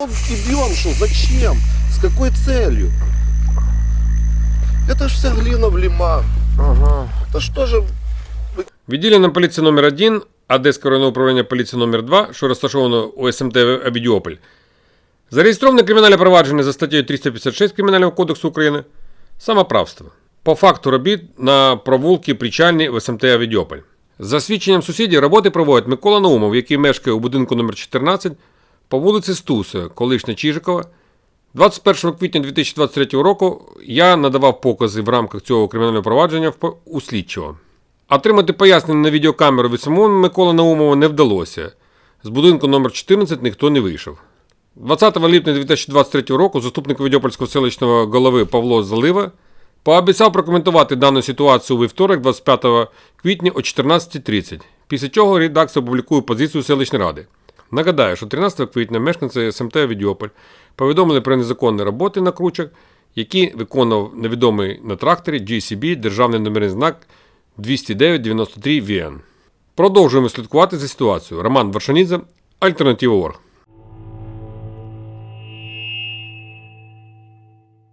Ебеншу, зачем? С какой целью? Это ж вся глина в лиман. Ага. Да что же Відділення поліції номер 1 Одеського районного управління поліції номер 2 що розташовано у СМТ Авідіополь, зареєстроване кримінальне провадження за статтею 356 Кримінального кодексу України самоправство по факту робіт на провулки Причальні в СМТ Авідіополь. За свідченням сусідів роботи проводить Микола Наумов, який мешкає у будинку номер 14 по вулиці Стуса, колишня Чижикова. 21 квітня 2023 року я надавав покази в рамках цього кримінального провадження у слідчого. Отримати пояснення на відеокамеру від самого Миколи Наумова не вдалося. З будинку номер 14 ніхто не вийшов. 20 липня 2023 року заступник Відьопольського селищного голови Павло Залива пообіцяв прокоментувати дану ситуацію у вівторок, 25 квітня о 14.30, після чого редакція опублікує позицію селищної ради. Нагадаю, що 13 квітня мешканці СМТ Відьополь повідомили про незаконні роботи на кручах, які виконував невідомий на тракторі GCB державний номерний знак 20993 VN. Продовжуємо слідкувати за ситуацією. Роман Варшанідзе, Альтернатива.орг.